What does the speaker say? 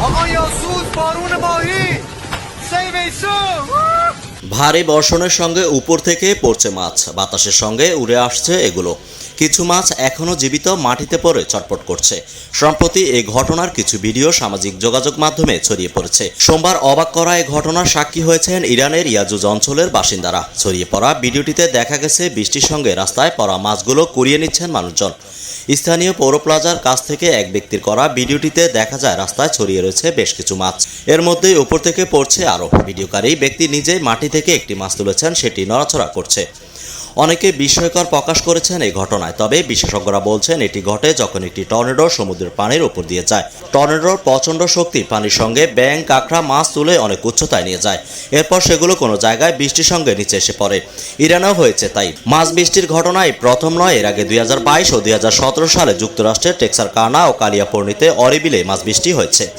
آقا یاسوس بارون ماهی سی میسو ভারী বর্ষণের সঙ্গে উপর থেকে পড়ছে মাছ বাতাসের সঙ্গে উড়ে আসছে এগুলো কিছু মাছ এখনও জীবিত মাটিতে পড়ে চটপট করছে সম্প্রতি এই ঘটনার কিছু ভিডিও সামাজিক যোগাযোগ মাধ্যমে ছড়িয়ে পড়েছে সোমবার অবাক করা এই ঘটনার সাক্ষী হয়েছেন ইরানের ইয়াজুজ অঞ্চলের বাসিন্দারা ছড়িয়ে পড়া ভিডিওটিতে দেখা গেছে বৃষ্টির সঙ্গে রাস্তায় পড়া মাছগুলো কুড়িয়ে নিচ্ছেন মানুষজন স্থানীয় পৌর প্লাজার কাছ থেকে এক ব্যক্তির করা ভিডিওটিতে দেখা যায়, রাস্তায় ছড়িয়ে রয়েছে বেশ কিছু মাছ। এর মধ্যেই উপর থেকে পড়ছে আরও ভিডিওকারী ব্যক্তি নিজেই মাটি থেকে একটি মাছ তুলেছেন, সেটি নড়াচড়া করছে। অনেকে বিস্ময়কর প্রকাশ করেছেন এই ঘটনায়। তবে বিশেষজ্ঞরা বলছেন, এটি ঘটে যখন একটি টর্নেডো সমুদ্রের পানির উপর দিয়ে যায়। টর্নেডোর প্রচণ্ড শক্তি পানির সঙ্গে ব্যাং কাঁকড়া, মাছ তুলে অনেক উচ্চতায় নিয়ে যায়। এরপর সেগুলো কোনো জায়গায় বৃষ্টির সঙ্গে নিচে এসে পড়ে। ইরানেও হয়েছে তাই। মাছ বৃষ্টির ঘটনায় প্রথম নয়, এর আগে দুই হাজার বাইশ ও দুই হাজার সতেরো সালে যুক্তরাষ্ট্রের টেক্সার কানা ও কালিয়াপর্ণিতে অরিবিলে মাছ বৃষ্টি হয়েছে।